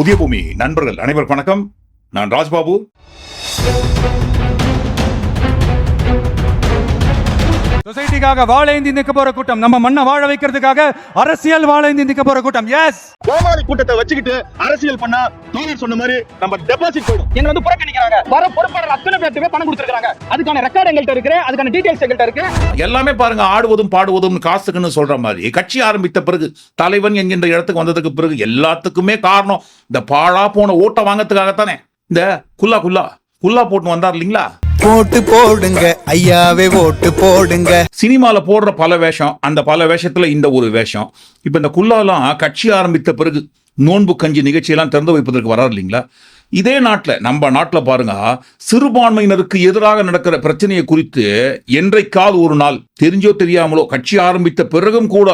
புதிய பூமி. நண்பர்கள் அனைவருக்கும் வணக்கம். நான் ராஜ்பாபு. சொசைட்டிக்காக வாழேந்தி நிக்க போற கூட்டம் நம்ம மண்ணை வாழ வைக்கிறதுக்காக அரசியல் வாழேந்தி நிக்க போற கூட்டம். எஸ் கோமாளி கூட்டத்தை வச்சுக்கிட்டு அரசியல் பண்ணா தோழர் சொன்ன மாதிரி நம்ம டெபாசிட் போயிடும். எங்க வந்து புறக்கணிக்கிறாங்க. வர பொறுப்பாளர் அத்தனை பேர்த்துமே பணம் கொடுத்துருக்காங்க அதுக்கான ரெக்கார்டு எங்கள்கிட்ட இருக்கு அதுக்கான டீடைல்ஸ் எங்கள்கிட்ட இருக்கு. எல்லாமே பாருங்க ஆடுவதும் பாடுவதும் காசுக்குன்னு சொல்ற மாதிரி. கட்சி ஆரம்பித்த பிறகு தலைவன் என்கின்ற இடத்துக்கு வந்ததுக்கு பிறகு எல்லாத்துக்குமே காரணம் இந்த பாழா போன ஓட்டை வாங்கறதுக்காகத்தானே. இந்த குல்லா குல்லா. குல்லா போட்டு வந்தார் இல்லைங்களா? ஓட்டு போடுங்க. ஐயாவே ஓட்டு போடுங்க. சினிமால போடுற பல வேஷம் அந்த பல வேஷத்துல இந்த ஒரு வேஷம். இப்ப இந்த குல்லாலாம் கட்சி ஆரம்பித்த பிறகு நோன்பு கஞ்சி நிகழ்ச்சியெல்லாம் திறந்து வைப்பதற்கு வராது இல்லைங்களா? இதே நாட்டில் நம்ம நாட்டில் பாருங்க சிறுபான்மையினருக்கு எதிராக நடக்கிற பிரச்சனையை குறித்து என்றைக்காவது ஒரு நாள் தெரிஞ்சோ தெரியாமலோ கட்சி ஆரம்பித்த பிறகும் கூட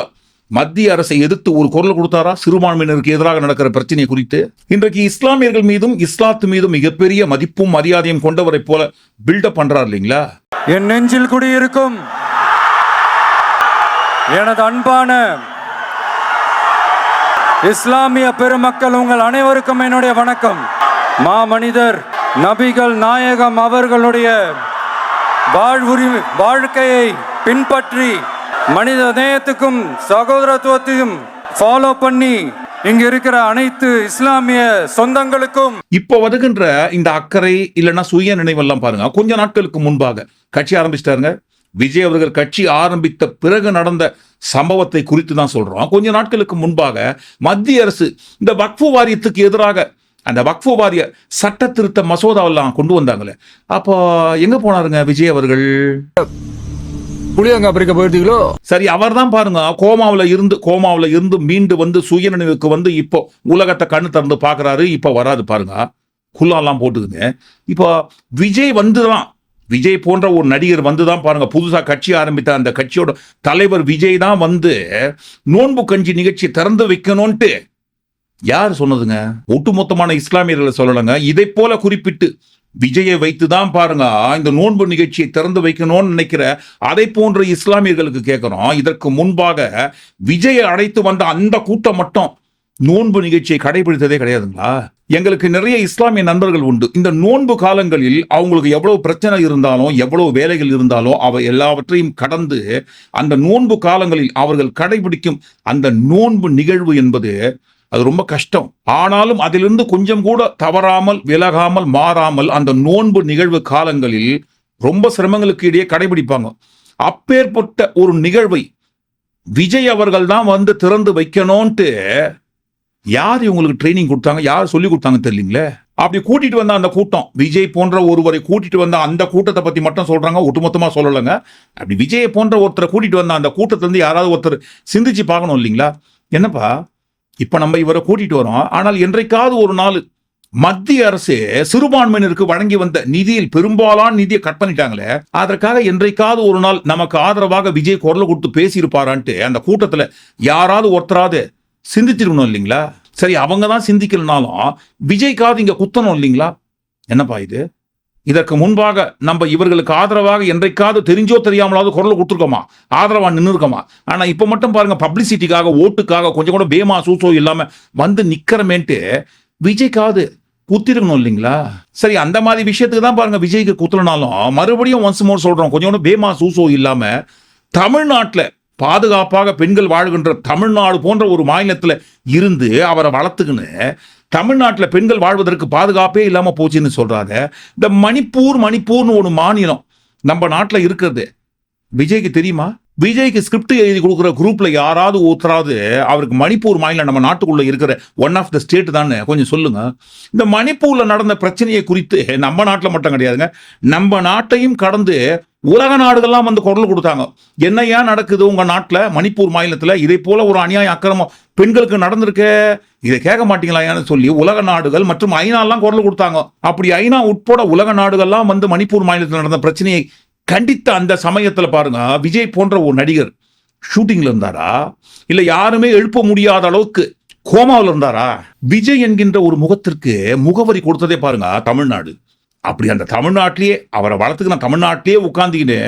மத்திய அரசை எதிர்த்து ஒரு குரல் கொடுத்தாரா? சிறுபான்மையினருக்கு எதிராக நடக்கிற பிரச்சனை குறித்து. இன்றைக்கு இஸ்லாமியர்கள் மீதும் இஸ்லாத்து மீதும் மிகப்பெரிய மதிப்பும் மரியாதையும் கொண்டவரை போல பில்டப் பண்றார் இல்லைங்களா? என் நெஞ்சில் குடியிருக்கும் எனது அன்பான இஸ்லாமிய பெருமக்கள் உங்கள் அனைவருக்கும் என்னுடைய வணக்கம். மாமனிதர் நபிகள் நாயகம் அவர்களுடைய வாழ்வுரிமை வாழ்க்கையை பின்பற்றி மனித நேயத்துக்கும் சகோதரத்துவத்தையும் ஃபாலோ பண்ணி இங்க இருக்கிற அனைத்து இஸ்லாமிய சொந்தங்களுக்கும் இப்போ வருகின்ற இந்த அக்கறை இல்லைன்னா சுய நினைவெல்லாம் பாருங்க. கொஞ்ச நாட்களுக்கு முன்பாக கட்சி ஆரம்பிச்சிட்டாருங்க. விஜய் அவர்கள் கட்சி ஆரம்பித்த பிறகு நடந்த சம்பவத்தை குறித்து தான் சொல்றோம். கொஞ்ச நாட்களுக்கு முன்பாக மத்திய அரசு இந்த வக்ஃபு வாரியத்துக்கு எதிராக அந்த வக்ஃபு வாரிய சட்ட திருத்த மசோதாவெல்லாம் கொண்டு வந்தாங்களே. அப்போ எங்க போனாருங்க விஜய் அவர்கள்? புளியங்கா பறிக்க போயிருந்தீங்களோ? சரி அவர் தான் பாருங்க. கோமாவில் இருந்து கோமாவில் இருந்து மீண்டு வந்து சுயநினைவுக்கு வந்து இப்போ உலகத்தை கண்ணு திறந்து பார்க்கறாரு. இப்போ வராது பாருங்க. குல்லாலாம் போட்டுக்குங்க இப்போ விஜய் வந்துதான். விஜய் போன்ற ஒரு நடிகர் வந்து தான் பாருங்க. புதுசாக கட்சி ஆரம்பித்த அந்த கட்சியோட தலைவர் விஜய் தான் வந்து நோன்பு கஞ்சி நிகழ்ச்சி திறந்து வைக்கணும்ன்ட்டு. யார் சொன்னதுங்க? ஒட்டுமொத்தமான இஸ்லாமியர்களை சொல்லலைங்க. இதை போல குறிப்பிட்டு விஜயை வைத்து தான் பாருங்க. இந்த நோன்பு நிகழ்ச்சியை திறந்து வைக்கணும்னு நினைக்கிற அதை போன்ற இஸ்லாமியர்களுக்கு கேட்குறோம். இதற்கு முன்பாக விஜயை அழைத்து வந்த அந்த கூட்டம் மட்டும் நோன்பு நிகழ்ச்சியை கடைபிடித்ததே கிடையாதுங்களா? எங்களுக்கு நிறைய இஸ்லாமிய நண்பர்கள் உண்டு. இந்த நோன்பு காலங்களில் அவங்களுக்கு எவ்வளவு பிரச்சனை இருந்தாலும் எவ்வளவு வேலைகள் இருந்தாலும் அவை எல்லாவற்றையும் கடந்து அந்த நோன்பு காலங்களில் அவர்கள் கடைபிடிக்கும் அந்த நோன்பு நிகழ்வு என்பது அது ரொம்ப கஷ்டம். ஆனாலும் அதிலிருந்து கொஞ்சம் கூட தவறாமல் விலகாமல் மாறாமல் அந்த நோன்பு நிகழ்வு காலங்களில் ரொம்ப சிரமங்களுக்கு இடையே கடைபிடிப்பாங்க. அப்பேற்பட்ட ஒரு நிகழ்வை விஜய் அவர்கள் தான் வந்து திறந்து வைக்கணும்ட்டு யார் இவங்களுக்கு ட்ரைனிங் கொடுத்தாங்க? யார் சொல்லி கொடுத்தாங்க தெரியலீங்களே? அப்படி கூட்டிட்டு வந்த அந்த கூட்டம். விஜய் போன்ற ஒருவரை கூட்டிட்டு வந்த அந்த கூட்டத்தை பத்தி மட்டும் சொல்றாங்க. ஒட்டுமொத்தமா சொல்லலைங்க. அப்படி விஜயை போன்ற ஒருத்தரை கூட்டிட்டு வந்த அந்த கூட்டத்திலிருந்து யாராவது ஒருத்தர் சிந்திச்சு பார்க்கணும் இல்லைங்களா? என்னப்பா? இப்போ நம்ம இவரை கூட்டிட்டு வரோம். ஆனால் என்றைக்காவது ஒரு நாள் மத்திய அரசு சிறுபான்மையினருக்கு வழங்கி வந்த நிதியில் பெரும்பாலான நிதியை கட் பண்ணிட்டாங்களே அதற்காக என்றைக்காவது ஒரு நாள் நமக்கு ஆதரவாக விஜய் குரல் கொடுத்து பேசியிருப்பாரான்ட்டு அந்த கூட்டத்தில் யாராவது ஒருத்தராவது சிந்திச்சிருக்கணும் இல்லைங்களா? சரி அவங்க தான் சிந்திக்கலனாலும் விஜய்க்காவது இங்கே குத்தணும் இல்லைங்களா? என்னப்பா இது? இதற்கு முன்பாக நம்ம இவர்களுக்கு ஆதரவாக என்றைக்காவது தெரிஞ்சோ தெரியாமலாவது குரல் கொடுத்துருக்கோமா? ஆதரவாக நின்று இருக்கோமா? ஆனா இப்போ மட்டும் பாருங்க பப்ளிசிட்டிக்காக ஓட்டுக்காக கொஞ்சம் கூட பேமா சூசோ இல்லாம வந்து நிக்கிறமேன்ட்டு விஜய்க்காவது குத்திருக்கணும் இல்லைங்களா? சரி அந்த மாதிரி விஷயத்துக்கு தான் பாருங்க விஜய்க்கு குத்துலனாலும் மறுபடியும் ஒன்ஸ் மோர் சொல்றோம் கொஞ்சம் கூட பேமா சூசோ இல்லாம தமிழ்நாட்டில் பாதுகாப்பாக பெண்கள் வாழ்கின்ற தமிழ்நாடு போன்ற ஒரு மாநிலத்தில் இருந்து அவரை வளர்த்துக்கின்னு தமிழ்நாட்டில் பெண்கள் வாழ்வதற்கு பாதுகாப்பே இல்லாமல் போச்சுன்னு சொல்கிறாங்க இந்த மணிப்பூர் மணிப்பூர்னு ஒரு மாநிலம் நம்ம நாட்டில் இருக்கிறது. விஜய்க்கு தெரியுமா? விஜய்க்கு ஸ்கிரிப்ட் எழுதி கொடுக்குற குரூப்பில் யாராவது ஒருத்தராவது அவருக்கு மணிப்பூர் மாநிலம் நம்ம நாட்டுக்குள்ளே இருக்கிற ஒன் ஆஃப் த ஸ்டேட் தானே கொஞ்சம் சொல்லுங்க. இந்த மணிப்பூரில் நடந்த பிரச்சனையை குறித்து நம்ம நாட்டில் மட்டும் கிடையாதுங்க. நம்ம நாட்டையும் கடந்து உலக நாடுகள்லாம் வந்து குரல் கொடுத்தாங்க. என்னையா நடக்குது உங்கள் நாட்டில்? மணிப்பூர் மாநிலத்தில் இதை போல ஒரு அநியாய அக்கிரமம் பெண்களுக்கு நடந்திருக்கே? இதை கேட்க மாட்டீங்களான்னு சொல்லி உலக நாடுகள் மற்றும் ஐநாலாம் குரல் கொடுத்தாங்க. அப்படி ஐநா உட்பட உலக நாடுகள்லாம் வந்து மணிப்பூர் மாநிலத்தில் நடந்த பிரச்சனையை கண்டித்த அந்த சமயத்தில் பாருங்க விஜய் போன்ற ஒரு நடிகர் ஷூட்டிங்கில் இருந்தாரா? இல்லை யாருமே எழுப்ப முடியாத அளவுக்கு கோமாவில் இருந்தாரா? விஜய் என்கின்ற ஒரு முகத்திற்கு முகவரி கொடுத்ததே பாருங்க தமிழ்நாடு. அப்படி அந்த தமிழ்நாட்டிலேயே அவரை வளர்த்துக்கின தமிழ்நாட்டிலேயே உட்கார்ந்துக்கின்னு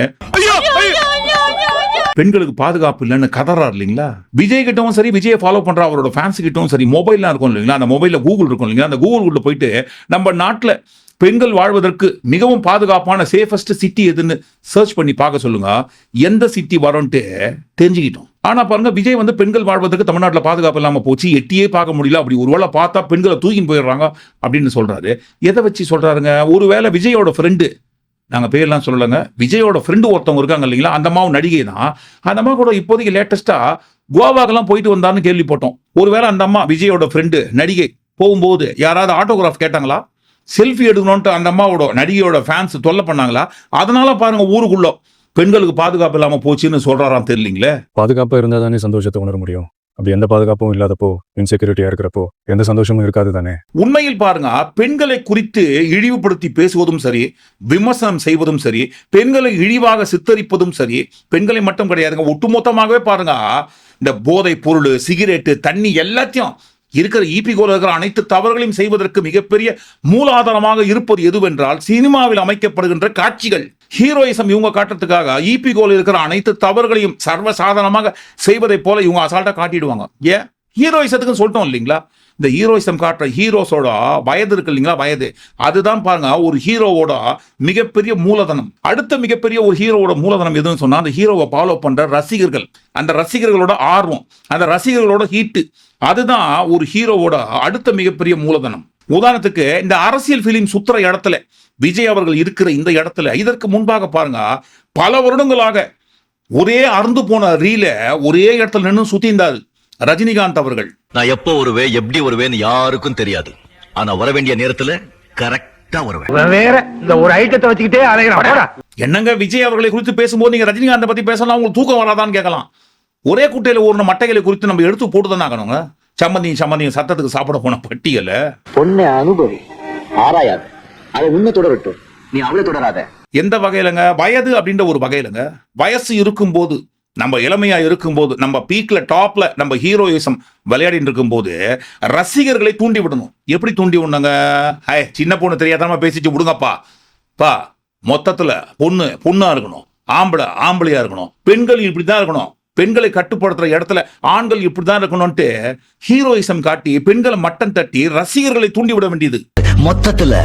பெண்களுக்கு பாதுகாப்பு இல்லைன்னு கதறாரு இல்லைங்களா? விஜய் கிட்டவும் சரி விஜயை ஃபாலோ பண்ற அவரோட ஃபேன்ஸ் கிட்டவும் சரி மொபைல்லாம் இருக்கும் இல்லைங்களா? அந்த மொபைல்ல கூகுள் இருக்கும் இல்லைங்களா? அந்த கூகுள் உள்ள போயிட்டு நம்ம நாட்டுல பெண்கள் வாழ்வதற்கு மிகவும் பாதுகாப்பான சேஃபஸ்ட் சிட்டி எதுன்னு சர்ச் பண்ணி பார்க்க சொல்லுங்க. எந்த சிட்டி வரும்ன்ட்டு தெரிஞ்சுக்கிட்டோம். ஆனா பாருங்க விஜய் வந்து பெண்கள் வாழ்வதற்கு தமிழ்நாட்டில் பாதுகாப்பு இல்லாமல் போச்சு. எட்டியே பார்க்க முடியல. அப்படி ஒருவேளை பார்த்தா பெண்களை தூக்கின்னு போயிடுறாங்க அப்படின்னு சொல்றாரு. எதை வச்சு சொல்றாருங்க? ஒருவேளை விஜயோட ஃப்ரெண்டு நாங்கள் பேர்லாம் சொல்லலைங்க. விஜயோட ஃப்ரெண்டு ஒருத்தவங்க இருக்காங்க இல்லைங்களா? அந்த அம்மாவும் நடிகை தான். அந்த அம்மா கூட இப்போதைக்கு லேட்டஸ்ட்டாக கோவாக்கெல்லாம் போயிட்டு வந்தான்னு கேள்விப்பட்டோம். ஒருவேளை அந்த அம்மா விஜயோட ஃப்ரெண்டு நடிகை போகும்போது யாராவது ஆட்டோகிராஃப் கேட்டாங்களா? செல்ஃபி எடுக்கணும்ட்டு அந்த அம்மாவோட நடிகையோட ஃபேன்ஸ் தொல்லை பண்ணாங்களா? அதனால பாருங்க ஊருக்குள்ள பெண்களுக்கு பாதுகாப்பு இல்லாமல் போச்சுன்னு சொல்றாராம் தெரியலீங்களே? பாதுகாப்பாக இருந்தால் தானே சந்தோஷத்தை உணர முடியும். அப்படி எந்த பாதுகாப்பும் இல்லாதப்போ இன்செக்யூரிட்டியாக இருக்கிறப்போ எந்த சந்தோஷமும் இருக்காது தானே? உண்மையில் பாருங்க பெண்களை குறித்து இழிவுபடுத்தி பேசுவதும் சரி விமர்சனம் செய்வதும் சரி பெண்களை இழிவாக சித்தரிப்பதும் சரி பெண்களை மட்டும் கிடையாதுங்க ஒட்டுமொத்தமாகவே பாருங்க இந்த போதை பொருள் சிகரெட்டு தண்ணி எல்லாத்தையும் இருக்கிற ஈபி கோல இருக்கிற அனைத்து தவறுகளையும் செய்வதற்கு மிகப்பெரிய மூலாதாரமாக இருப்பது எதுவென்றால் சினிமாவில் அமைக்கப்படுகின்ற காட்சிகள். ஹீரோயிசம் இவங்க காட்டுறதுக்காக ஈபி கோல இருக்கிற அனைத்து தவறுகளையும் சர்வசாதாரணமாக செய்வதைப் போல இவங்க அசால்ட்டா காட்டிடுவாங்க. ஏன்? ஹீரோயிசத்துக்கு சொல்லிட்டோம் இல்லைங்களா? இந்த ஹீரோயிசம் காட்டுற ஹீரோஸோட வயது இருக்கு இல்லைங்களா? வயது. அதுதான் பாருங்க ஒரு ஹீரோவோட மிகப்பெரிய மூலதனம். அடுத்த மிகப்பெரிய ஒரு ஹீரோவோட மூலதனம் எதுன்னு சொன்னா அந்த ஹீரோவை ஃபாலோ பண்ற ரசிகர்கள். அந்த ரசிகர்களோட ஆர்வம் அந்த ரசிகர்களோட ஹீட்டு அதுதான் ஒரு ஹீரோவோட அடுத்த மிகப்பெரிய மூலதனம். உதாரணத்துக்கு இந்த அரசியல் ஃபிலிம் சுத்துற இடத்துல விஜய் அவர்கள் இருக்கிற இந்த இடத்துல இதற்கு முன்பாக பாருங்க பல வருடங்களாக ஒரே அறுந்து போன ரீல ஒரே இடத்துல நின்று சுத்திந்தாரு ரஜினிகாந்த் அவர்கள். நான் எப்போ வருவேன் எப்படி வருவேன்னு யாருக்கும் தெரியாது. ஆனா வர வேண்டிய நேரத்துல கரெக்டா வருவேன். வேற இந்த ஒரு ஐட்டத்தை வச்சுக்கிட்டே அலைகிறான். என்னங்க விஜய் அவர்களை குறித்து பேசும்போது நீங்க ரஜினிகாந்தை பத்தி பேசலாம் உங்களுக்கு தூக்கம் வராதான்னு கேட்கலாம். ஒரே குட்டையில ஒரு மட்டைகளை குறித்து நம்ம எடுத்து போட்டு ஆகணுங்க? சம்மந்தியும் சம்மந்தியும் சத்தத்துக்கு சாப்பிட போன பட்டியலை. பொண்ணை அனுபவி ஆராயாது. அதை உன்னை தொடரட்டும் நீ அவளை தொடராத. எந்த வகையிலங்க? வயது அப்படின்ற ஒரு வகையிலங்க. வயசு இருக்கும்போது நம்ம இளமையாக இருக்கும்போது நம்ம பீக்கில் டாப்பில் நம்ம ஹீரோயிசம் விளையாடிட்டு இருக்கும்போது ரசிகர்களை தூண்டி விடணும். எப்படி தூண்டி விடணுங்க? ஹே சின்ன பொண்ணு தெரியாதமா பேசிட்டு விடுங்கப்பா. பா மொத்தத்தில் பொண்ணு பொண்ணாக இருக்கணும். ஆம்பளை ஆம்பளையாக இருக்கணும். பெண்கள் இப்படி தான் இருக்கணும். பெண்களை கட்டுப்படுத்துகிற இடத்துல ஆண்கள் இப்படி தான் இருக்கணும்ட்டு ஹீரோயிசம் காட்டி பெண்களை மட்டம் தட்டி ரசிகர்களை தூண்டி விட வேண்டியது. மொத்தத்தில்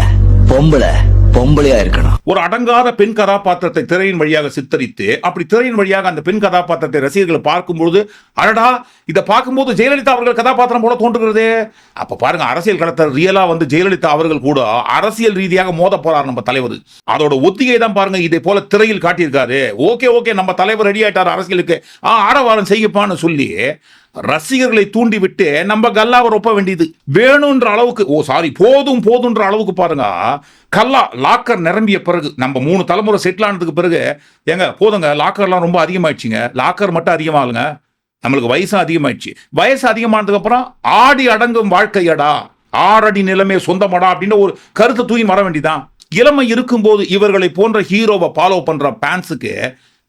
பொம்பளை பொம்பளையா இருக்கணும். ஒரு அடங்காத பெண் கதாபாத்திரத்தை திரையின் வழியாக சித்தரித்து அப்படி திரையின் வழியாக அந்த பெண் கதாபாத்திரத்தை ரசிகர்கள் பார்க்கும்போது அடடா இதை பார்க்கும்போது ஜெயலலிதா அவர்கள் கதாபாத்திரம் போல தோன்றுகிறது. அப்ப பாருங்க அரசியல் கடத்தல் ரியலா வந்து ஜெயலலிதா அவர்கள் கூட அரசியல் ரீதியாக மோத போறார் நம்ம தலைவர். அதோட ஒத்திகை தான் பாருங்க இதை போல திரையில் காட்டியிருக்காரு. ஓகே ஓகே நம்ம தலைவர் ரெடி ஆயிட்டார் அரசியலுக்கு. ஆரவாரம் செய்யப்பான்னு சொல்லி ரசிகர்களை தூண்டிவிட்டு நம்ம கல்லாவை ரொப்ப வேண்டியது வேணுன்ற அளவுக்கு ஓ சாரி போதும் போதுன்ற அளவுக்கு பாருங்க. கல்லா லாக்கர் நிரம்பிய பிறகு நம்ம மூணு தலைமுறை செட்டில் ஆனதுக்கு பிறகு ஏங்க போதுங்க லாக்கர்லாம் ரொம்ப அதிகமாயிடுச்சுங்க. லாக்கர் மட்டும் அதிகமாகுங்க நம்மளுக்கு வயசும் அதிகமாயிடுச்சு. வயசு அதிகமானதுக்கு அப்புறம் ஆடி அடங்கும் வாழ்க்கையடா. ஆறடி நிலைமை சொந்தமடா அப்படின்னு ஒரு கருத்தை தூக்கி வர வேண்டிதான் இளமை இருக்கும்போது இவர்களை போன்ற ஹீரோவை ஃபாலோ பண்ற பேன்ஸுக்கு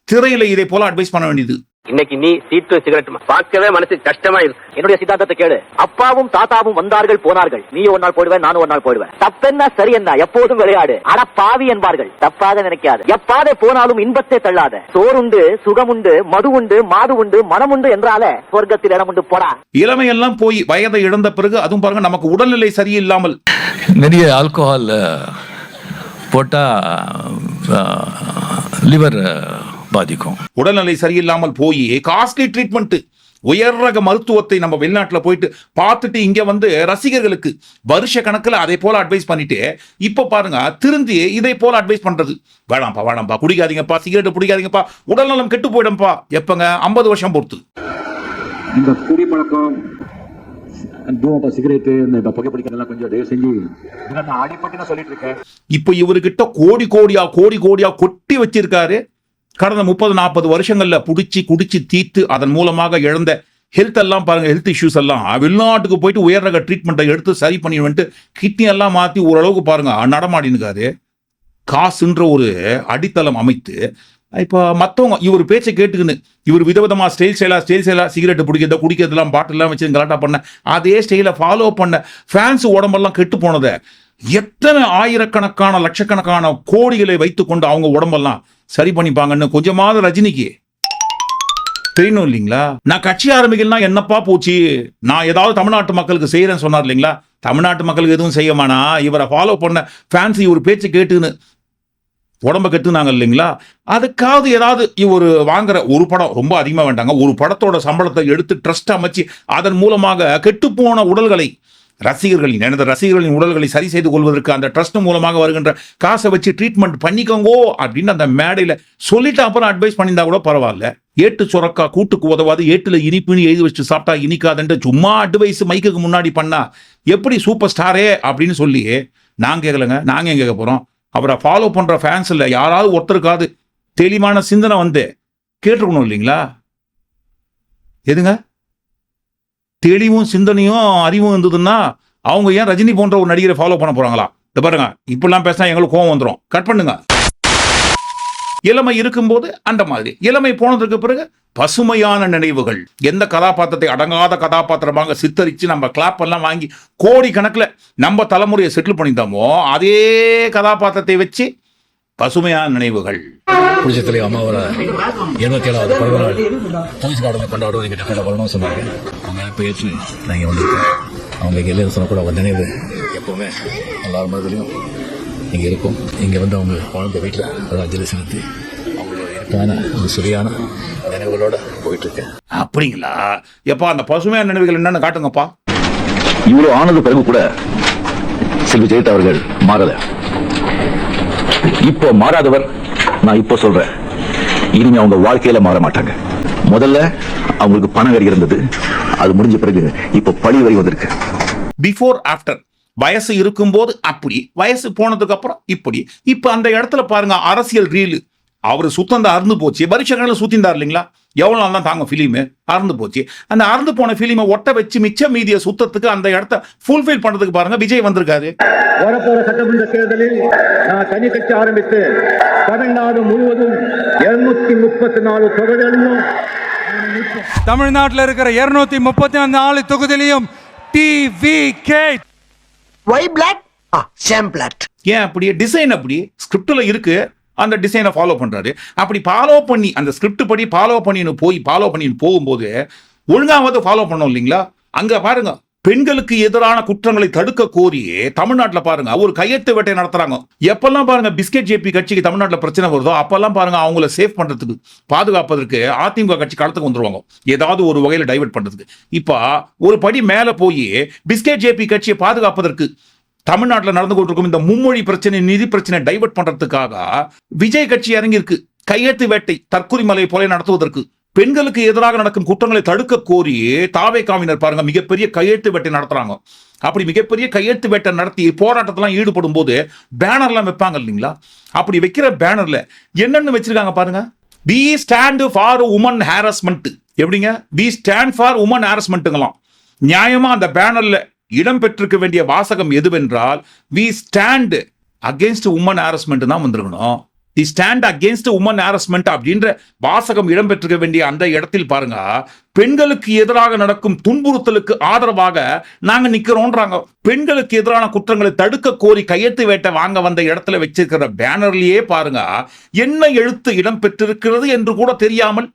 திரையில இதை போல அட்வைஸ் பண்ண வேண்டியது. இன்னைக்கு நீ சீட்டு சிகரெட் பார்க்கவே மனசு கஷ்டமா இருக்கு. என்னுடைய சித்தாந்தத்தை கேளு. அப்பாவும் தாத்தாவும் வந்தார்கள் போனார்கள். நீ ஒரு நாள் போயிடுவேன் நானும் ஒரு நாள் போயிடுவேன் தப்பென்ன சரி என்ன? எப்போதும் விளையாடு. அட பாவி என்பார்கள். தப்பாக நினைக்காது. எப்பாதே போனாலும் இன்பத்தை தள்ளாத. சோறுண்டு சுகமுண்டு மது உண்டு மாது உண்டு மனம் உண்டு என்றாலே சொர்க்கத்தில் இடம் உண்டு போடா. இளமையெல்லாம் போய் வயதை இழந்த பிறகு அதுவும் பாருங்க நமக்கு உடல்நிலை சரியில்லாமல். நிறைய ஆல்கோஹால் போட்டால் லிவர் பாதிக்கும். உடல்நிலை சரியில்லாமல் போய் காஸ்ட்லி ட்ரீட்மெண்ட் உயர் ரக மருத்துவத்தை நம்ம வெளிநாட்டுல போயிட்டு பார்த்துட்டு இங்க வந்து ரசிகர்களுக்கு வருஷ கணக்குல அதே போல அட்வைஸ் பண்ணிட்டு இப்ப பாருங்க திருந்தி இதை போல அட்வைஸ் பண்றது. வேணாம்ப்பா வேணாம்ப்பா குடிக்காதீங்கப்பா சிகரெட் பிடிக்காதீங்கப்பா உடல்நலம் கெட்டு போயிடும்பா எப்பங்க? ஐம்பது வருஷம் பொறுத்து. இந்த குடி பழக்கம் தூமப்பா சிகரெட்டு இந்த புகைப்பிடிக்கிறதெல்லாம் கொஞ்சம் தயவு செஞ்சு இதெல்லாம் நான் அடிப்பட்டு நான் சொல்லிட்டு இருக்கேன். இப்போ இவர்கிட்ட கோடி கோடியா கோடி கோடியா கொட்டி வச்சிருக்காரு. கடந்த முப்பது நாற்பது வருஷங்கள்ல பிடிச்சி குடிச்சு தீர்த்து அதன் மூலமாக இழந்த ஹெல்த் எல்லாம் பாருங்க ஹெல்த் இஷ்யூஸ் எல்லாம். வெளிநாட்டுக்கு போயிட்டு உயர் ரக ட்ரீட்மெண்ட்டை எடுத்து சரி பண்ணி வந்துட்டு கிட்னி எல்லாம் மாற்றி ஓரளவுக்கு பாருங்க நடமாடினுக்காரு காசுன்ற ஒரு அடித்தளம் அமைத்து இப்போ மற்றவங்க இவர் பேச்சை கேட்டுக்கின்னு இவர் விதவிதமாக ஸ்டைல் ஸ்டைலாக ஸ்டைல் ஸ்டைலாக சிகரெட் பிடிக்கிறத குடிக்கிறதெல்லாம் பாட்டிலாம் வச்சு கலாட்டா பண்ண அதே ஸ்டைலை ஃபாலோ பண்ண ஃபேன்ஸ் உடம்பெல்லாம் கெட்டு போனதை எத்தனை ஆயிரக்கணக்கான லட்சக்கணக்கான கோடிகளை வைத்துக்கொண்டு அவங்க உடம்பெல்லாம் சரி பண்ணிப்பாங்கன்னு கொஞ்சமாவது ரஜினிக்கு தெரியணும் இல்லைங்களா? நான் கட்சி ஆரம்பிக்கலாம் என்னப்பா போச்சு? நான் ஏதாவது தமிழ்நாட்டு மக்களுக்கு செய்யறேன்னு சொன்னார் இல்லைங்களா? தமிழ்நாட்டு மக்களுக்கு எதுவும் செய்யமானா இவரை ஃபாலோ பண்ண ஃபேன்சி ஒரு பேச்சு கேட்டுன்னு உடம்ப கெட்டுனாங்க இல்லைங்களா? அதுக்காவது ஏதாவது இவர் வாங்குற ஒரு படம் ரொம்ப அதிகமாக வேண்டாங்க. ஒரு படத்தோட சம்பளத்தை எடுத்து ட்ரஸ்ட் அமைச்சு அதன் மூலமாக கெட்டுப்போன உடல்களை ரசிகர்களின் எனது ரசிகர்களின் உடல்களை சரி செய்து கொள்வதற்கு அந்த ட்ரஸ்ட் மூலமாக வருகின்ற காசை வச்சு ட்ரீட்மெண்ட் பண்ணிக்கோங்கோ அப்படின்னு அந்த மேடையில் சொல்லிட்டு அப்புறம் அட்வைஸ் பண்ணியிருந்தா கூட பரவாயில்ல. ஏட்டு சுரக்கா கூட்டுக்கு உதவாது ஏட்டில் இனிப்புன்னு எழுதி வச்சு சாப்பிட்டா இனிக்காதுன்ட்டு சும்மா அட்வைஸ் மைக்குக்கு முன்னாடி பண்ணா எப்படி சூப்பர் ஸ்டாரே அப்படின்னு சொல்லி நாங்கள் கேட்கலங்க நாங்கள் ஏன் கேட்க போகிறோம் அவரை ஃபாலோ பண்ணுற ஃபேன்ஸில் யாராவது ஒருத்தருக்காவது தெளிவான சிந்தனை வந்து கேட்டிருக்கணும் இல்லைங்களா? எதுங்க? தெளிவும் சிந்தனையும் அறிவும் இருந்ததுன்னா அவங்க ஏன் ரஜினி போன்ற ஒரு நடிகரை ஃபாலோ பண்ண போறாங்களா? இந்த பாருங்க. இப்படிலாம் பேசினா எங்களுக்கு கோவம் வந்துடும் கட் பண்ணுங்க. இளமை இருக்கும்போது அந்த மாதிரி. இளமை போனதுக்கு பிறகு பசுமையான நினைவுகள். எந்த கதாபாத்திரத்தை அடங்காத கதாபாத்திரமாக சித்தரித்து நம்ம கிளாப் எல்லாம் வாங்கி கோடி கணக்கில் நம்ம தலைமுறையை செட்டில் பண்ணியிருந்தோமோ அதே கதாபாத்திரத்தை வச்சு பசுமையான நினைவுகள். புளிச்சத்திலே அம்மாவோட இருபத்தி ஏழாவது பிறந்த நாள் போலீஸ் கார்டு கொண்டாடுவோம் எங்கிட்ட கொண்ட வரணும்னு சொன்னாங்க. அவங்க நான் இங்கே வந்திருக்கேன். அவங்க இல்லைன்னு சொன்ன கூட அவங்க நினைவு எப்போவுமே எல்லார் மனதிலையும் இங்கே இருக்கும். இங்கே வந்து அவங்க வாழ்ந்த வீட்டில் ஒரு அஞ்சலி செலுத்தி அவங்களோட சரியான நினைவுகளோட போயிட்டுருக்கேன். அப்படிங்களா? எப்பா அந்த பசுமையான நினைவுகள் என்னன்னு காட்டுங்கப்பா. இவ்வளவு ஆனது பிறகு கூட செல்வி ஜெயலலிதா அவர்கள் மாறல. இப்போ மாறாதவர் நான் இப்போ சொல்றேன். இனிமே அவங்க வாழ்க்கையில மாற மாட்டாங்க. முதல்ல அவங்களுக்கு பண இருந்தது. அது முடிஞ்ச பிறகு இப்ப பழி வரி வந்திருக்கு. பிஃபோர் ஆஃப்டர் வயசு இருக்கும்போது அப்படி. வயசு போனதுக்கு அப்புறம் இப்படி. இப்ப அந்த இடத்துல பாருங்க அரசியல் ரீல். அவர் சுத்தந்த அறுந்து போச்சு. பரிசு சுத்திந்தார் இல்லைங்களா? எவ்வளவு நாள் தான் தாங்க ஃபிலிமு அறுந்து போச்சு. அந்த அறுந்து போன ஃபிலிமை ஒட்ட வச்சு மிச்ச மீதிய சுத்தத்துக்கு அந்த இடத்த ஃபுல்ஃபில் பண்றதுக்கு பாருங்க விஜய் வந்திருக்காரு. வரப்போற சட்டமன்ற தேர்தலில் நான் தனி கட்சி ஆரம்பித்து தமிழ்நாடு முழுவதும் இருநூத்தி முப்பத்தி நாலு தொகுதிகளிலும் தமிழ்நாட்டில் இருக்கிற இருநூத்தி முப்பத்தி நாலு தொகுதியிலையும் டிவி கே ஒய் பிளாக் ஏன் அப்படியே டிசைன் அப்படி? ஸ்கிரிப்டில் இருக்கு. அந்த டிசைனை ஃபாலோ பண்ணுறாரு அப்படி ஃபாலோ பண்ணி அந்த ஸ்கிரிப்ட் படி ஃபாலோ பண்ணின்னு போய் ஃபாலோ பண்ணின்னு போகும்போது ஒழுங்காவது ஃபாலோ பண்ணோம் இல்லைங்களா? அங்கே பாருங்க பெண்களுக்கு எதிரான குற்றங்களை தடுக்க கோரி தமிழ்நாட்டில் பாருங்க ஒரு கையெழுத்து வேட்டை நடத்துறாங்க. எப்பெல்லாம் பாருங்க பிஸ்கெட் ஜேபி கட்சிக்கு தமிழ்நாட்டில் பிரச்சனை வருதோ அப்பெல்லாம் பாருங்க அவங்கள சேஃப் பண்றதுக்கு பாதுகாப்பதற்கு அதிமுக கட்சி களத்துக்கு வந்துருவாங்க. ஏதாவது ஒரு வகையில் டைவர்ட் பண்றதுக்கு. இப்போ ஒரு படி மேலே போய் பிஸ்கெட் ஜேபி கட்சியை பாதுகாப்பதற்கு தமிழ்நாட்டில் நடந்து கொண்டிருக்கும் இந்த மும்மொழி பிரச்சனை நிதி பிரச்சனை டைவர்ட் பண்றதுக்காக விஜய் கட்சி இறங்கியிருக்கு. கையெழுத்து வேட்டை தற்கொலை போல நடத்துவதற்கு. பெண்களுக்கு எதிராக நடக்கும் குற்றங்களை தடுக்க கோரி தாவே காவினர் பாருங்க மிகப்பெரிய கையெழுத்து வேட்டை நடத்துறாங்க. அப்படி மிகப்பெரிய கையெழுத்து வேட்டை நடத்தி போராட்டத்தெல்லாம் ஈடுபடும் போது பேனர்லாம் வைப்பாங்க இல்லைங்களா? அப்படி வைக்கிற பேனர்ல என்னென்னு வச்சிருக்காங்க பாருங்க. Be stand for women harassment எப்படிங்க? பி ஸ்டாண்ட் ஃபார் உமன் ஹாரஸ்மெண்ட்டுங்களாம் நியாயமா அந்த பேனர்ல இடம் பெற்றிருக்க வேண்டிய வாசகம் எதுவென்றால் we stand against women harassment தான் வந்திருக்கணும். The stand against women harassment அப்படின்ற வாசகம் இடம்பெற்றிருக்க வேண்டிய அந்த இடத்தில் பாருங்க பெண்களுக்கு எதிராக நடக்கும் துன்புறுத்தலுக்கு ஆதரவாக நாங்க நிக்கிறோன்றாங்க. பெண்களுக்கு எதிரான குற்றங்களை தடுக்க கோரி கையெழுத்து வேட்டை வாங்க வந்த இடத்துல வச்சிருக்கிற பேனர்லயே பாருங்க என்ன எழுத்து இடம்பெற்றிருக்கிறது என்று கூட தெரியாமல்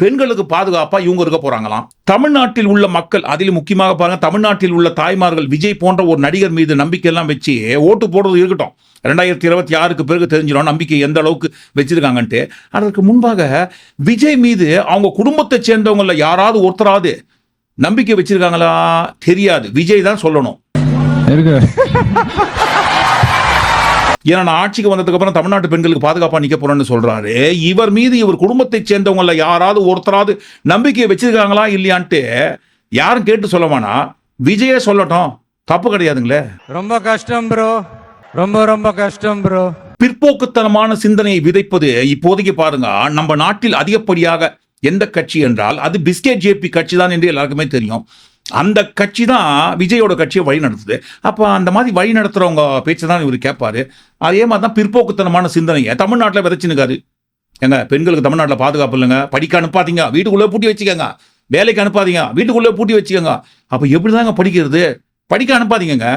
பெண்களுக்கு பாதுகாப்பா இவங்க இருக்க போறாங்களாம். தமிழ்நாட்டில் உள்ள மக்கள் அதில் முக்கியமாக பாருங்க தமிழ்நாட்டில் உள்ள தாய்மார்கள் விஜய் போன்ற ஒரு நடிகர் மீது நம்பிக்கையெல்லாம் வச்சு ஓட்டு போடுறது இருக்கட்டும். ரெண்டாயிரத்தி இருபத்தி ஆறுக்கு பிறகு தெரிஞ்சிடும் நம்பிக்கை எந்த அளவுக்கு வச்சிருக்காங்கன்ட்டு. அதற்கு முன்பாக விஜய் மீது அவங்க குடும்பத்தை சேர்ந்தவங்கள யாராவது ஒருத்தராவது நம்பிக்கை வச்சிருக்காங்களா? தெரியாது. விஜய் தான் சொல்லணும். ஏன்னா நான் ஆட்சிக்கு வந்ததுக்கு அப்புறம் தமிழ்நாட்டு பெண்களுக்கு பாதுகாப்பா நிக்க போறேன்னு சொல்றாரு. இவர் மீது இவர் குடும்பத்தை சேர்ந்தவங்கள யாராவது ஒருத்தராவது நம்பிக்கையை வச்சிருக்காங்களா இல்லையான்ட்டு யாரும் கேட்டு சொல்லவானா விஜயே சொல்லட்டும். தப்பு கிடையாதுங்களே. ரொம்ப கஷ்டம் ப்ரோ ரொம்ப ரொம்ப கஷ்டம் ப்ரோ பிற்போக்குத்தனமான சிந்தனையை விதைப்பது இப்போதைக்கு பாருங்க. நம்ம நாட்டில் அதிகப்படியாக எந்த கட்சி என்றால் அது பிஸ்கெட் ஜேபி கட்சி தான் என்று எல்லாருக்குமே தெரியும். அந்த கட்சி தான் விஜயோட கட்சியை வழி நடத்துது. அப்போ அந்த மாதிரி வழி நடத்துகிறவங்க பேச்சு தான் இவர் கேட்பார் அதே மாதிரி தான் பிற்போக்குத்தனமான சிந்தனையை தமிழ்நாட்டில் விதைச்சுனுக்காரு ஏங்க பெண்களுக்கு தமிழ்நாட்டில் பாதுகாப்பு இல்லைங்க. படிக்க அனுப்பாதீங்க. வீட்டுக்குள்ளே பூட்டி வச்சுக்கோங்க. வேலைக்கு அனுப்பாதீங்க. வீட்டுக்குள்ளே பூட்டி வச்சுக்கோங்க. அப்போ எப்படி தாங்க படிக்கிறது? படிக்க அனுப்பாதீங்கங்க.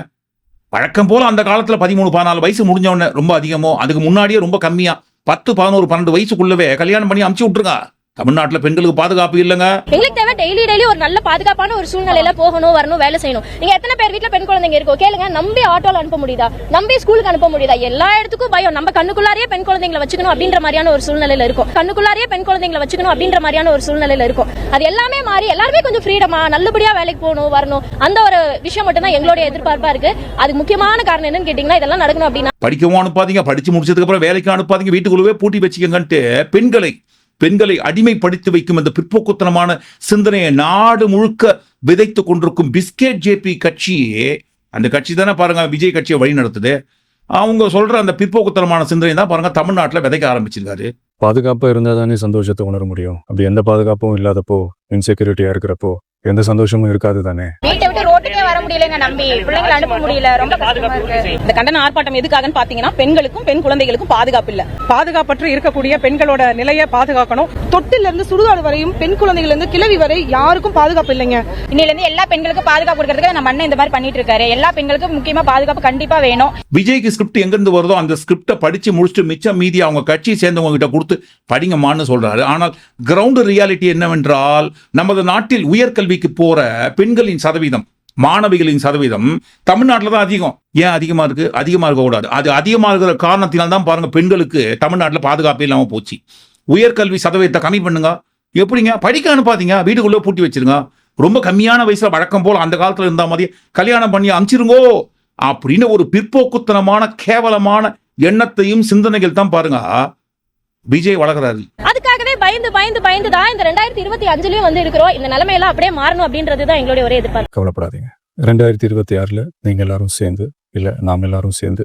வழக்கம் போல் அந்த காலத்தில் பதிமூணு பதினாலு வயசு முடிஞ்சவொடனே ரொம்ப அதிகமோ அதுக்கு முன்னாடியே ரொம்ப கம்மியாக பத்து பதினோரு பன்னெண்டு வயசுக்குள்ளவே கல்யாணம் பண்ணி அமுச்சு விட்ருங்க தமிழ்நாட்டுல பெண்களுக்கு பாதுகாப்பு இல்லைங்க. எங்களுக்கு தேவை டெய்லி டெய்லி ஒரு நல்ல பாதுகாப்பான ஒரு சூழ்நிலையில போகணும் வரணும் வேலை செய்யணும். நீங்க எத்தனை பேர் வீட்ல பெண் குழந்தைங்க இருக்கோ கேளுங்க நம்பி ஆட்டோல அனுப்ப முடியுதா? நம்பி ஸ்கூலுக்கு அனுப்ப முடியுதா? எல்லா இடத்துக்கும் பயம். நம்ம கண்ணுக்குள்ளாரியே பெண் குழந்தைங்களை வச்சுக்கணும் அப்படின்ற மாதிரியான ஒரு சூழ்நிலையில இருக்கும். கண்ணுக்குள்ளாரியே பெண் குழந்தைங்களை வச்சுக்கணும் அப்படின்ற மாதிரியான ஒரு சூழ்நிலையில இருக்கும். அது எல்லாமே மாறி எல்லாருமே கொஞ்சம் ஃப்ரீடமா நல்லபடியா வேலைக்கு போகணும் வரணும். அந்த ஒரு விஷயம் மட்டும் தான் எங்களுடைய எதிர்பார்ப்பா இருக்கு. அது முக்கியமான காரணம் என்னன்னு கேட்டீங்கன்னா இதெல்லாம் நடக்கணும் அப்படின்னா படிக்கவும் அனுப்பாதீங்க. படிச்சு முடிச்சதுக்கு அப்புறம் வேலைக்கு அனுப்பாதீங்க. வீட்டுக்குள்ளவே பூட்டி வச்சுக்கங்கன்ட்டு பெண்களை பெண்களை அடிமைப்படுத்தி வைக்கும் இந்த பிற்போக்குத்தனமான சிந்தனையை நாடு முழுக்க விதைத்து கொண்டிருக்கும் பிஸ்கெட் ஜேபி கட்சியே அந்த கட்சி தானே பாருங்க விஜய் கட்சியை வழி நடத்துது. அவங்க சொல்ற அந்த பிற்போக்குத்தனமான சிந்தனை தான் பாருங்க தமிழ்நாட்டில் விதைக்க ஆரம்பிச்சிருக்காரு. பாதுகாப்பா இருந்தா தானே சந்தோஷத்தை உணர முடியும். அப்படி எந்த பாதுகாப்பும் இல்லாதப்போ இன்செக்யூரிட்டியா இருக்கிறப்போ எந்த சந்தோஷமும் இருக்காது தானே? வர முடியலங்க நம்பி. பிள்ளைங்களை அனுப்ப முடியல. ரொம்ப கஷ்டமா இருக்கு. இந்த கண்டன ஆர்ப்பாட்டம் எதுக்காகன்னு பாத்தீங்கன்னா பெண்களுக்கும் பெண் குழந்தைகளுக்கும் பாதுகாப்பு இல்ல. பாதுகாப்பற்று இருக்கக்கூடிய பெண்களோட நிலையை பாதுகாக்கணும். தொட்டில இருந்து சுடுகாடு வரையும் பெண் குழந்தைகள் இருந்து கிழவி வரை யாருக்கும் பாதுகாப்பு இல்லைங்க. இன்னில இருந்து எல்லா பெண்களுக்கும் பாதுகாப்பு கொடுக்கறதுக்கு நம்ம அண்ணன் இந்த மாதிரி பண்ணிட்டு இருக்காரு. எல்லா பெண்களுக்கும் முக்கியமா பாதுகாப்பு கண்டிப்பா வேணும். விஜய்க்கு ஸ்கிரிப்ட் எங்கிருந்து வருதோ அந்த ஸ்கிரிப்டை படிச்சு முடிச்சுட்டு மிச்சம் மீதி அவங்க கட்சி சேர்ந்தவங்க கிட்ட கொடுத்து படிங்கம்மான்னு சொல்றாரு. ஆனால் கிரவுண்ட் ரியாலிட்டி என்னவென்றால் நமது நாட்டில் உயர்கல்விக்கு போற பெண்களின் சதவீதம் மாணவிகளின் சதவீதம் தமிழ்நாட்டில் தான் அதிகம். ஏன் அதிகமாக இருக்கு? அதிகமாக இருக்கக்கூடாது அது அதிகமாக இருக்கிற காரணத்தினால் தான் பாருங்க பெண்களுக்கு தமிழ்நாட்டில் பாதுகாப்பு இல்லாமல் போச்சு. உயர்கல்வி சதவீதத்தை கம்மி பண்ணுங்க. எப்படிங்க? படிக்க அனுப்பாதீங்க. வீட்டுக்குள்ளே பூட்டி வச்சிருங்க. ரொம்ப கம்மியான வயசில் வழக்கம் போல் அந்த காலத்தில் இருந்த மாதிரி கல்யாணம் பண்ணி அமிச்சிருங்கோ அப்படின்னு ஒரு பிற்போக்குத்தனமான கேவலமான எண்ணத்தையும் சிந்தனைகள் தான் பாருங்க விஜய் வளர்கிறாரு அதுக்காகவே பயந்து பயந்து பயந்து தான் இந்த ரெண்டாயிரத்தி இருபத்தி அஞ்சுலயும் வந்து இருக்கிறோம் இந்த நிலைமையெல்லாம் அப்படியே மாறணும் அப்படின்றது தான் எங்களுடைய ஒரே எதிர்பார்ப்பு. கவலைப்படாதீங்க. ரெண்டாயிரத்தி இருபத்தி ஆறுல நீங்க எல்லாரும் சேர்ந்து இல்ல நாம் எல்லாரும் சேர்ந்து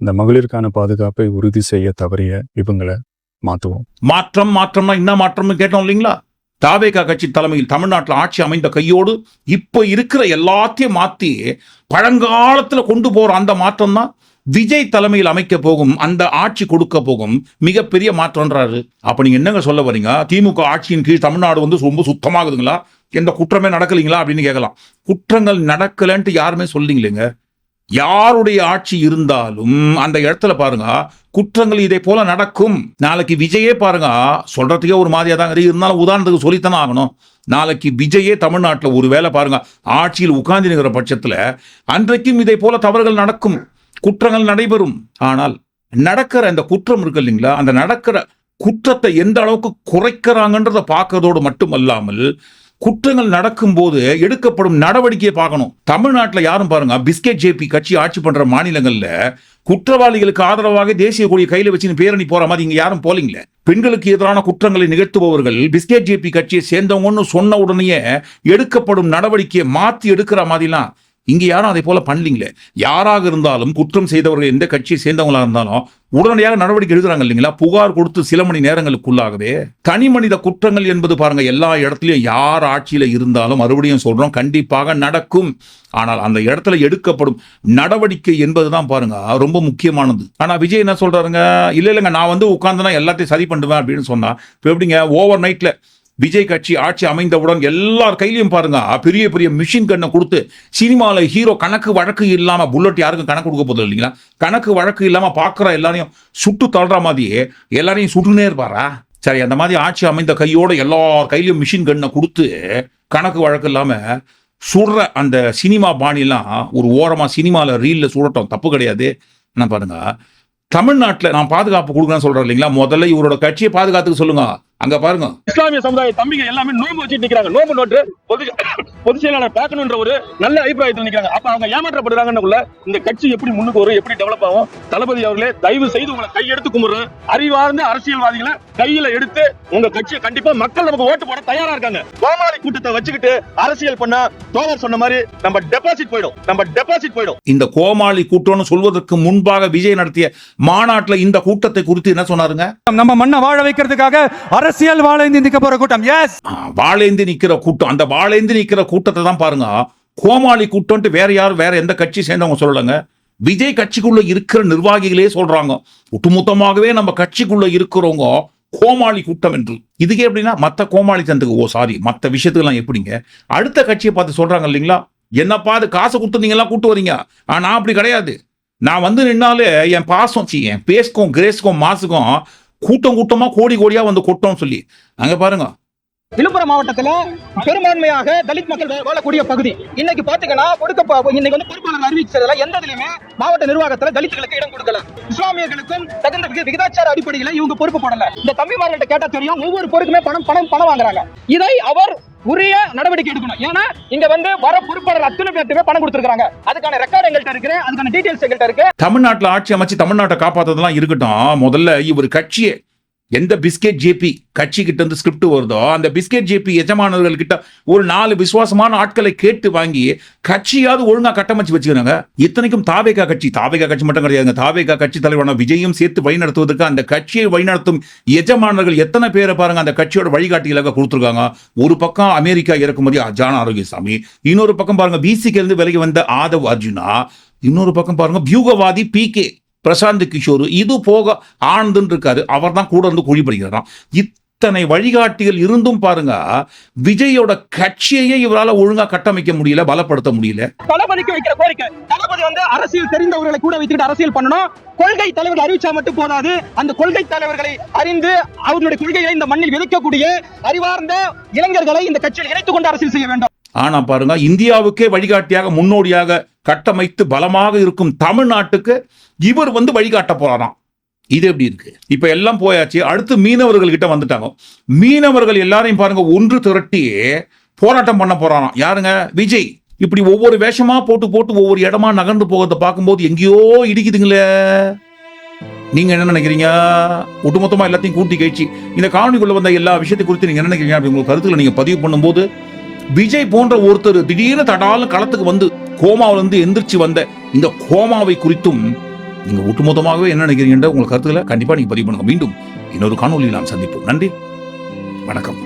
இந்த மகளிருக்கான பாதுகாப்பை உறுதி செய்ய தவறிய இவங்களை மாத்துவோம். மாற்றம் மாற்றம்னா என்ன மாற்றம்னு கேட்டோம் இல்லைங்களா? தாவேகா கட்சி தலைமையில் தமிழ்நாட்டில் ஆட்சி அமைந்த கையோடு இப்போ இருக்கிற எல்லாத்தையும் மாத்தி பழங்காலத்துல கொண்டு போற அந்த மாற்றம் தான் விஜய் தலைமையில் அமைக்க போகும் அந்த ஆட்சி கொடுக்க போகும் மிகப்பெரிய மாற்றம்ன்றாரு அப்ப நீங்க என்னங்க சொல்ல வரீங்க? திமுக ஆட்சியின் கீழ் தமிழ்நாடு வந்து ரொம்ப சுத்தமாகுதுங்களா? எந்த குற்றமே நடக்கலைங்களா? அப்படின்னு கேட்கலாம். குற்றங்கள் நடக்கலன்ட்டு யாருமே சொல்லிங்களேங்க யாருடைய ஆட்சி இருந்தாலும் அந்த இடத்துல பாருங்க குற்றங்கள் இதே போல நடக்கும். நாளைக்கு விஜயே பாருங்க சொல்றதுக்கே ஒரு மாதிரியா தாங்க இருந்தாலும் உதாரணத்துக்கு சொல்லித்தானே ஆகணும். நாளைக்கு விஜயே தமிழ்நாட்டில் ஒரு வேலை பாருங்க ஆட்சியில் உட்கார்ந்திருக்கிற பட்சத்தில் அன்றைக்கும் இதே போல தவறுகள் நடக்கும். குற்றங்கள் நடைபெறும். ஆனால் நடக்கிற அந்த குற்றம் இருக்கு இல்லைங்களா? அந்த நடக்கிற குற்றத்தை எந்த அளவுக்கு குறைக்கிறாங்கன்றத பார்க்கறதோடு மட்டுமல்லாமல் குற்றங்கள் நடக்கும்போது எடுக்கப்படும் நடவடிக்கையை பார்க்கணும். தமிழ்நாட்டில் யாரும் பாருங்க பிஸ்கெட் ஜேபி கட்சி ஆட்சி பண்ற மாநிலங்களில் குற்றவாளிகளுக்கு ஆதரவாக தேசிய கொடியை கையில் வச்சுன்னு பேரணி போற மாதிரி இங்க யாரும் போலீங்களே? பெண்களுக்கு எதிரான குற்றங்களை நிகழ்த்துபவர்கள் பிஸ்கெட் ஜேபி கட்சியை சேர்ந்தவங்கன்னு சொன்ன உடனேயே எடுக்கப்படும் நடவடிக்கையை மாற்றி எடுக்கிற மாதிரிலாம் இங்கே யாரும் அதே போல பண்ணலீங்களே? யாராக இருந்தாலும் குற்றம் செய்தவர்கள் எந்த கட்சியை சேர்ந்தவங்களாக இருந்தாலும் உடனடியாக நடவடிக்கை எடுக்கிறாங்க இல்லைங்களா? புகார் கொடுத்து சில மணி நேரங்களுக்குள்ளாகவே தனி மனித குற்றங்கள் என்பது பாருங்க எல்லா இடத்துலையும் யார் ஆட்சியில் இருந்தாலும் மறுபடியும் சொல்றோம் கண்டிப்பாக நடக்கும். ஆனால் அந்த இடத்துல எடுக்கப்படும் நடவடிக்கை என்பதுதான் பாருங்க ரொம்ப முக்கியமானது. ஆனால் விஜய் என்ன சொல்றாருங்க? இல்லை இல்லைங்க நான் வந்து உட்காந்துனா எல்லாத்தையும் சரி பண்ணுவேன் அப்படின்னு சொன்னா இப்போ எப்படிங்க ஓவர் நைட்டில் விஜய் கட்சி ஆட்சி அமைந்தவுடன் எல்லார் கையிலையும் பாருங்க பெரிய பெரிய மிஷின் கண்ணை கொடுத்து சினிமாவில் ஹீரோ கணக்கு வழக்கு இல்லாமல் புல்லட் யாருக்கும் கணக்கு கொடுக்க போதும் இல்லைங்களா? கணக்கு வழக்கு இல்லாமல் பார்க்குற எல்லாரையும் சுட்டு தள்ளுற மாதிரியே எல்லாரையும் சுட்டுனே இருப்பாரா? சரி அந்த மாதிரி ஆட்சி அமைந்த கையோட எல்லார் கையிலையும் மிஷின் கண்ணை கொடுத்து கணக்கு வழக்கு இல்லாமல் சுடுற அந்த சினிமா பாணிலாம் ஒரு ஓரமாக சினிமாவில் ரீலில் சுடட்டும் தப்பு கிடையாது. என்ன பாருங்க தமிழ்நாட்டில் நான் பாதுகாப்பு கொடுக்குறேன்னு சொல்கிறேன் இல்லைங்களா? முதல்ல இவரோட கட்சியை பாதுகாத்துக்க சொல்லுங்கள் அங்க பாருங்க. இஸ்லாமிய சமுதாய தம்பிங்க எல்லாமே நோன்பு வச்சுட்டு நிக்கிறாங்க. நோன்பு நோட்டு பொது பொதுச் செயலாளர் பார்க்கணுன்ற ஒரு நல்ல அபிப்பிராயத்தில் நிக்கிறாங்க. அப்ப அவங்க ஏமாற்றப்படுறாங்கன்னுக்குள்ள இந்த கட்சி எப்படி முன்னுக்கு வரும் எப்படி டெவலப் ஆகும்? தளபதி அவர்களே தயவு செய்து உங்களை கையெடுத்து கும்பிடுறேன் அறிவார்ந்த அரசியல்வாதிகளை கையில எடுத்து உங்க கட்சியை கண்டிப்பா மக்கள் நமக்கு ஓட்டு போட தயாரா இருக்காங்க. கோமாளி கூட்டத்தை வச்சுக்கிட்டு அரசியல் பண்ணா தோழர் சொன்ன மாதிரி நம்ம டெபாசிட் போயிடும். நம்ம டெபாசிட் போயிடும். இந்த கோமாளி கூட்டம்னு சொல்வதற்கு முன்பாக விஜய் நடத்திய மாநாட்டில் இந்த கூட்டத்தை குறித்து என்ன சொன்னாருங்க? நம்ம மண்ணை வாழ வைக்கிறதுக்காக அரசியல் வாழேந்தி நிக்க போற கூட்டம். எஸ் ஆ, நிற்கிற நிக்கிற கூட்டம். அந்த வாளேந்தி நிக்கிற கூட்டத்தை தான் பாருங்க. கோமாளி கூட்டம்ட்டு வேற யாரும் வேற எந்த கட்சி சேர்ந்தவங்க சொல்லலங்க. விஜய் கட்சிக்குள்ள இருக்கிற நிர்வாகிகளே சொல்றாங்க. ஒட்டுமொத்தமாகவே நம்ம கட்சிக்குள்ள இருக்கிறவங்க கோமாளி கூட்டம் என்று. இதுக்கே எப்படின்னா மற்ற கோமாளி தந்துக்கு ஓ சாரி மற்ற விஷயத்துக்கெல்லாம் எப்படிங்க? அடுத்த கட்சியை பார்த்து சொல்றாங்க இல்லைங்களா? என்னப்பா அது காசு கொடுத்து நீங்களாம் கூட்டு வரீங்க? ஆனால் நான் அப்படி கிடையாது. நான் வந்து நின்னாலே என் பாசம் என் பேஸ்க்கும் கிரேஸ்க்கும் மாசுக்கும் கூட்டம் கூட்டமா கோடி கோடியா வந்து கொட்டோம்னு சொல்லி. அங்க பாருங்க. விழுப்புரம் மாவட்டத்தில் பெரும்பான்மையாக தலித் மக்கள் வாழக்கூடிய பகுதி. இன்னைக்கு பாத்தீங்கன்னா கொடுக்க இன்னைக்கு வந்து பொறுப்பாளர் அறிவிச்சதுல எந்த இதுலயுமே மாவட்ட நிர்வாகத்துல தலித்துகளுக்கு இடம் கொடுக்கல. இஸ்லாமியர்களுக்கும் தகுந்த விகிதாச்சார அடிப்படையில இவங்க பொறுப்பு போடல. இந்த தம்பிமார்கள்ட்ட கேட்டா தெரியும் ஒவ்வொரு பொருளுக்குமே பணம் பணம் பணம் வாங்குறாங்க. இதை அவர் உரிய நடவடிக்கை எடுக்கணும். ஏன்னா இங்க வந்து வர பொறுப்பாளர் அத்தனை பேர்த்துமே பணம் கொடுத்துருக்காங்க அதுக்கான ரெக்கார்டு எங்கள்கிட்ட இருக்கு அதுக்கான டீடைல்ஸ் எங்கள்கிட்ட இருக்கு. தமிழ்நாட்டுல ஆட்சி அமைச்சு தமிழ்நாட்டை காப்பாத்ததெல்லாம் இருக்கட்டும். முதல்ல இவர் கட்சியை எந்த பிஸ்கெட் ஜேபி கட்சி கிட்ட இருந்து ஸ்கிரிப்ட் வருதோ அந்த பிஸ்கெட் ஜேபி எஜமானர்கள் கிட்ட ஒரு நாலு விசுவாசமான ஆட்களை கேட்டு வாங்கி கட்சியாவது ஒழுங்கா கட்டமைச்சு வச்சுக்கிறாங்க. இத்தனைக்கும் தாவேகா கட்சி. தாவேகா கட்சி மட்டும் கிடையாதுங்க. தாவேகா கட்சி தலைவரான விஜயும் சேர்த்து வழிநடத்துவதற்கு அந்த கட்சியை வழிநடத்தும் எஜமானர்கள் எத்தனை பேரை பாருங்க அந்த கட்சியோட வழிகாட்டிகளாக கொடுத்துருக்காங்க. ஒரு பக்கம் அமெரிக்கா இறக்குமதி அஜான ஆரோக்கியசாமி. இன்னொரு பக்கம் பாருங்க பிசிக்கு இருந்து விலகி வந்த ஆதவ் அர்ஜுனா. இன்னொரு பக்கம் பாருங்க வியூகவாதி பி கே பிரசாந்த் கிஷோர் இது போக ஆனந்துன்னு இருக்காரு அவர் தான் கூட இருந்து குழி பறிக்கிறாராம் இத்தனை வழிகாட்டிகள் இருந்தும் பாருங்க விஜயோட கட்சியையே இவரால ஒழுங்கா கட்டமைக்க முடியல பலப்படுத்த முடியல. தளபதிக்கு வைக்கிற கோரிக்கை. தளபதி வந்து அரசியல் தெரிந்தவர்களை கூட வைத்துக்கிட்டு அரசியல் பண்ணணும். கொள்கை தலைவர்கள் அறிவிச்சா மட்டும் போதாது. அந்த கொள்கை தலைவர்களை அறிந்து அவர்களுடைய கொள்கையை இந்த மண்ணில் விதைக்கக்கூடிய அறிவார்ந்த இளைஞர்களை இந்த கட்சியில் இணைத்துக் கொண்டு அரசியல் செய்ய வேண்டும். ஆனால் பாருங்க இந்தியாவுக்கே வழிகாட்டியாக முன்னோடியாக கட்டமைத்து பலமாக இருக்கும் தமிழ்நாட்டுக்கு இவர் வந்து வழிகாட்ட போறாராம். இது எப்படி இருக்கு? இப்ப எல்லாம் போயாச்சு அடுத்து மீனவர்கள் கிட்ட வந்துட்டாங்க. மீனவர்கள் எல்லாரையும் பாருங்க ஒன்று திரட்டி போராட்டம் பண்ண போறாராம். யாருங்க? விஜய். இப்படி ஒவ்வொரு வேஷமா போட்டு போட்டு ஒவ்வொரு இடமா நகர்ந்து போகிறத பார்க்கும்போது எங்கேயோ இடிக்குதுங்களே. நீங்க என்ன நினைக்கிறீங்க? ஒட்டுமொத்தமா எல்லாத்தையும் கூட்டி கழிச்சு இந்த காணொலிக்குள்ள வந்த எல்லா விஷயத்தை குறித்து நீங்க என்ன நினைக்கிறீங்க? அப்படி உங்க கருத்துல நீங்க பதிவு பண்ணும்போது விஜய் போன்ற ஒருத்தர் திடீர்னு தடால களத்துக்கு வந்து கோமாவில இருந்து எந்திரிச்சு வந்த இந்த கோமாவை குறித்தும் நீங்க ஒட்டுமொத்தமாகவே என்ன நினைக்கிறீங்க உங்கள் கருத்துக்களை கண்டிப்பா நீங்க பதிவு பண்ணுங்க. மீண்டும் இன்னொரு காணொலியில் நாம் சந்திப்போம். நன்றி. வணக்கம்.